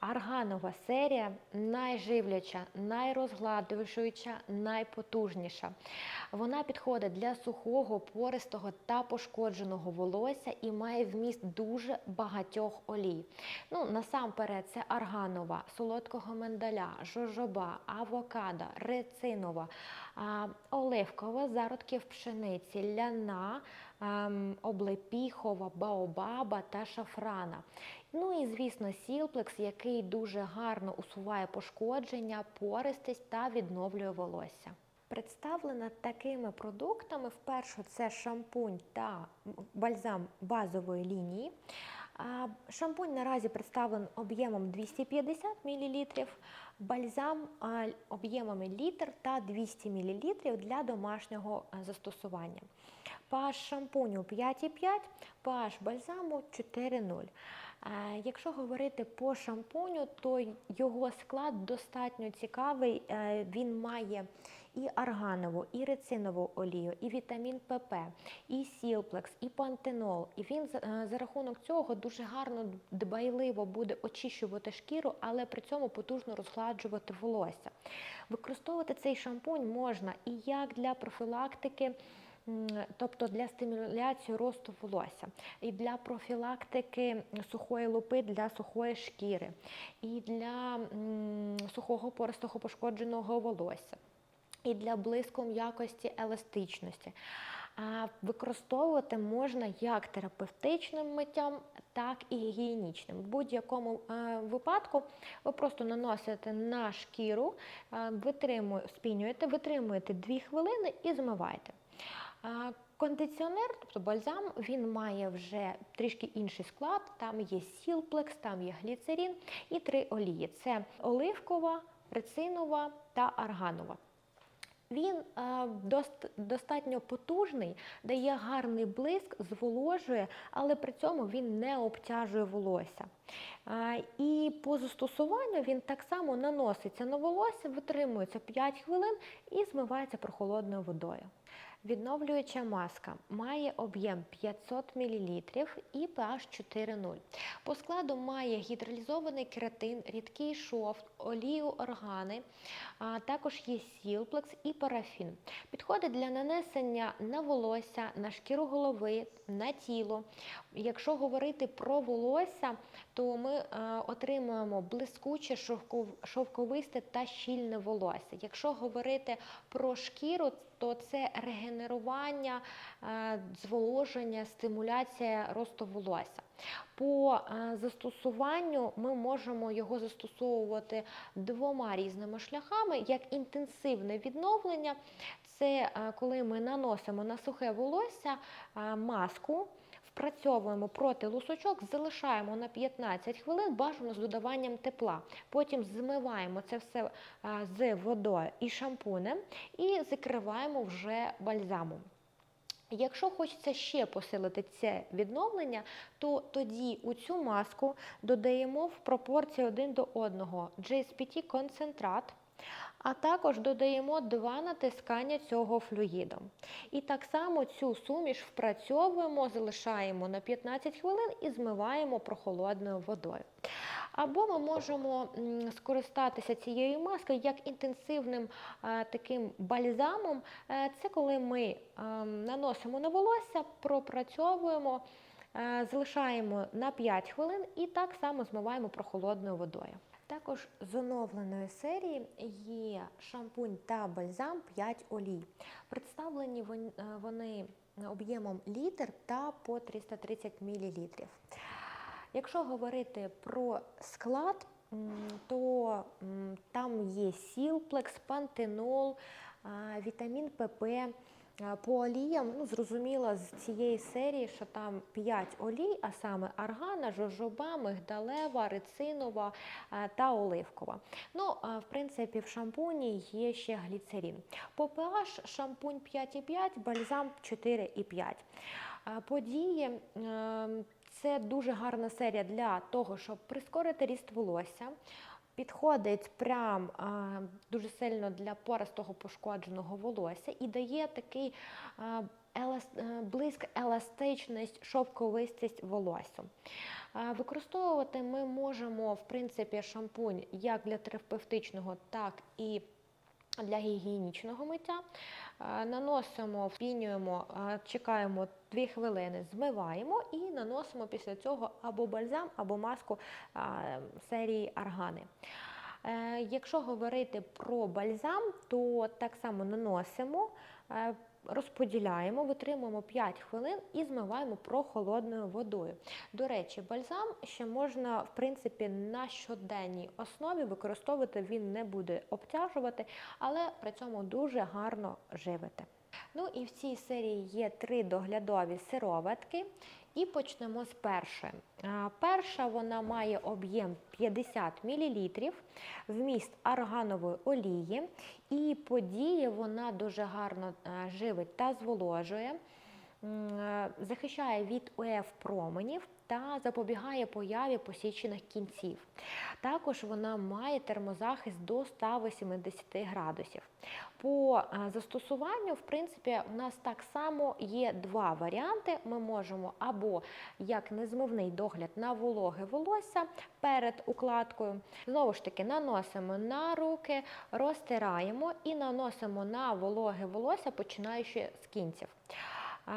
Арганова серія найживляча, найрозгладжуюча, найпотужніша. Вона підходить для сухого, пористого та пошкодженого волосся і має вміст дуже багатьох олій. Ну, насамперед, це арганова, солодкого миндаля, жожоба, авокадо, рецинова, оливкова, зародків пшениці, ляна, облепіхова, баобаба та шафрана. Ну і звісно, сілплекс, який дуже гарно усуває пошкодження, пористість та відновлює волосся. Представлена такими продуктами: вперше це шампунь та бальзам базової лінії. Шампунь наразі представлений об'ємом 250 мл, бальзам об'ємами літр та 200 мл для домашнього застосування. pH шампуню 5,5, pH бальзаму 4,0. Якщо говорити по шампуню, то його склад достатньо цікавий. Е, Він має і арганову, і рецинову олію, і вітамін ПП, і сілплекс, і пантенол. І він е, за рахунок цього дуже гарно дбайливо буде очищувати шкіру, але при цьому потужно розгладжувати волосся. Використовувати цей шампунь можна і як для профілактики. Тобто для стимуляції росту волосся, і для профілактики сухої лупи для сухої шкіри, і для сухого пористого пошкодженого волосся, і для блиску м'якості еластичності. А використовувати можна як терапевтичним миттям, так і гігієнічним. В будь-якому е, випадку ви просто наносите на шкіру, е, витримує, спінюєте, витримуєте 2 хвилини і змиваєте. Кондиціонер, тобто бальзам, він має вже трішки інший склад. Там є сілплекс, там є гліцерин і три олії: це оливкова, рецинова та арганова. Він дост- достатньо потужний, дає гарний блиск, зволожує, але при цьому він не обтяжує волосся. І по застосуванню він так само наноситься на волосся, витримується 5 хвилин і змивається прохолодною водою. Відновлююча маска має об'єм 500 мл і pH 4,0. По складу має гідролізований кератин, рідкий шовк, олію органи, а також є сілплекс і парафін. Підходить для нанесення на волосся, на шкіру голови, на тіло. Якщо говорити про волосся, то ми е, отримуємо блискуче, шовковисте та щільне волосся. Якщо говорити про шкіру, то це регенерування, е, зволоження, стимуляція росту волосся. По е, застосуванню ми можемо його застосовувати двома різними шляхами, як інтенсивне відновлення. Це коли ми наносимо на сухе волосся маску, впрацьовуємо проти лусочок, залишаємо на 15 хвилин, бажано з додаванням тепла. Потім змиваємо це все е, з водою і шампунем і закриваємо вже бальзамом. Якщо хочеться ще посилити це відновлення, то тоді у цю маску додаємо в пропорції один до одного GSPT концентрат, а також додаємо два натискання цього флюїду. І так само цю суміш впрацьовуємо, залишаємо на 15 хвилин і змиваємо прохолодною водою. Або ми можемо скористатися цією маскою як інтенсивним е, таким бальзамом. Е, Це коли ми ем, наносимо на волосся, пропрацьовуємо, е, залишаємо на 5 хвилин і так само змиваємо прохолодною водою. Також з оновленої серії є шампунь та бальзам 5 олій. Представлені е, вони об'ємом літр та по 330 мл. Якщо говорити про склад, то там є сілплекс, пантенол, вітамін ПП. А, По оліям, ну зрозуміло, з цієї серії, що там 5 олій, а саме аргана, жожоба, мигдалева, рецинова а, та оливкова. Ну, в принципі, в шампуні є ще гліцерин. По pH шампунь 5,5, бальзам 4,5. А, По дії ем, це дуже гарна серія для того, щоб прискорити ріст волосся. Підходить прям а, дуже сильно для поростого пошкодженого волосся і дає такий а, елас- е, блиск, еластичність, шовковистість волосся. Е, Використовувати ми можемо, в принципі, шампунь як для терапевтичного, так і для гігієнічного миття. Е, Наносимо, впінюємо, е, чекаємо 2 хвилини, змиваємо і наносимо після цього або бальзам, або маску е, серії аргани. Якщо говорити про бальзам, то так само наносимо, розподіляємо, витримуємо 5 хвилин і змиваємо прохолодною водою. До речі, бальзам ще можна в принципі на щоденній основі використовувати, він не буде обтяжувати, але при цьому дуже гарно живити. Ну і в цій серії є три доглядові сироватки. І почнемо з першої. Перша вона має об'єм 50 мл, вміст арганової олії, і подіє вона дуже гарно живить та зволожує, захищає від УФ променів та запобігає появі посічених кінців. Також вона має термозахист до 180 градусів. По е, застосуванню, в принципі, у нас так само є два варіанти. Ми можемо або як незмивний догляд на вологе волосся перед укладкою. Знову ж таки, наносимо на руки, розтираємо і наносимо на вологе волосся, починаючи з кінців.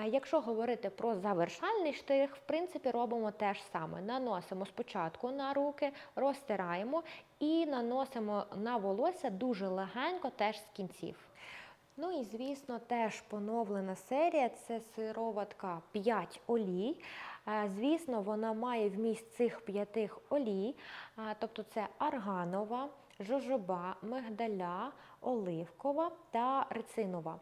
Якщо говорити про завершальний штрих, в принципі, робимо те ж саме. Наносимо спочатку на руки, розтираємо і наносимо на волосся дуже легенько, теж з кінців. Ну і звісно, теж поновлена серія це сироватка 5 олій. Звісно, вона має вміст цих п'яти олій, тобто це арганова, жожоба, мигдаля, оливкова та рецинова.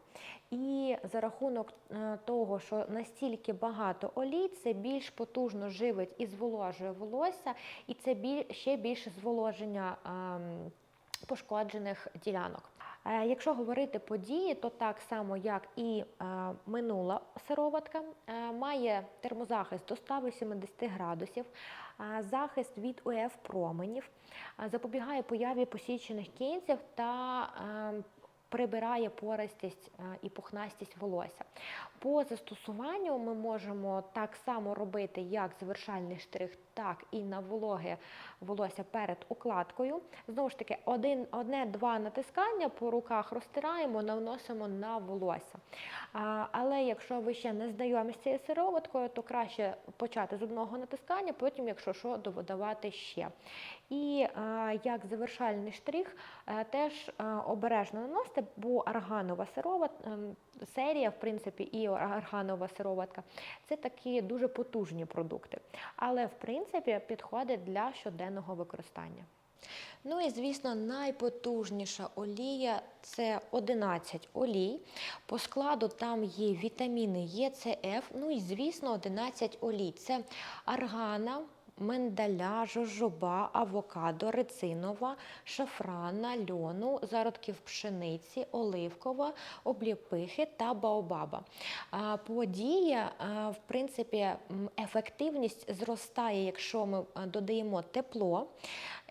І за рахунок е, того, що настільки багато олій, це більш потужно живить і зволожує волосся, і це ще більше зволоження ем, пошкоджених ділянок. Е, Якщо говорити події, то так само, як і е, минула сироватка, е, має термозахист до 180 градусів, захист від УФ променів, запобігає появі посічених кінців та е, прибирає пористість е, і пухнастість волосся. По застосуванню ми можемо так само робити, як завершальний штрих, так і на вологе волосся перед укладкою. Знову ж таки, одне-два натискання по руках розтираємо, наносимо на волосся. Але якщо ви ще не знайомі з цією сироваткою, то краще почати з одного натискання, потім, якщо що, додавати ще. І а, як завершальний штрих, е, теж е, обережно наносити, бо арганова сирова ем, серія, в принципі, і арганова сироватка це такі дуже потужні продукти. Але в принципі підходить для щоденного використання. Ну і звісно, найпотужніша олія це 11 олій. По складу там є вітаміни Е, ну і звісно, 11 олій. Це аргана, миндаля, жожоба, авокадо, рецинова, шафрана, льону, зародків пшениці, оливкова, обліпихи та баобаба. Подія, в принципі, ефективність зростає, якщо ми додаємо тепло,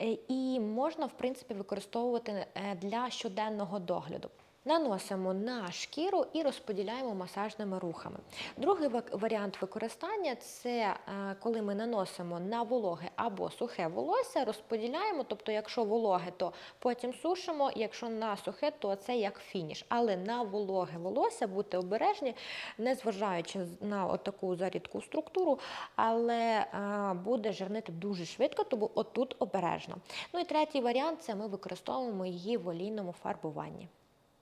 Е, і можна, в принципі, використовувати е, для щоденного догляду. Наносимо на шкіру і розподіляємо масажними рухами. Другий варіант використання це е, коли ми наносимо на вологе або сухе волосся, розподіляємо, тобто, якщо вологе, то потім сушимо, якщо на сухе, то це як фініш. Але на вологе волосся бути обережні, незважаючи на отаку зарідку структуру, але е, буде жирнити дуже швидко, тому отут обережно. Ну і третій варіант це ми використовуємо її в олійному фарбуванні.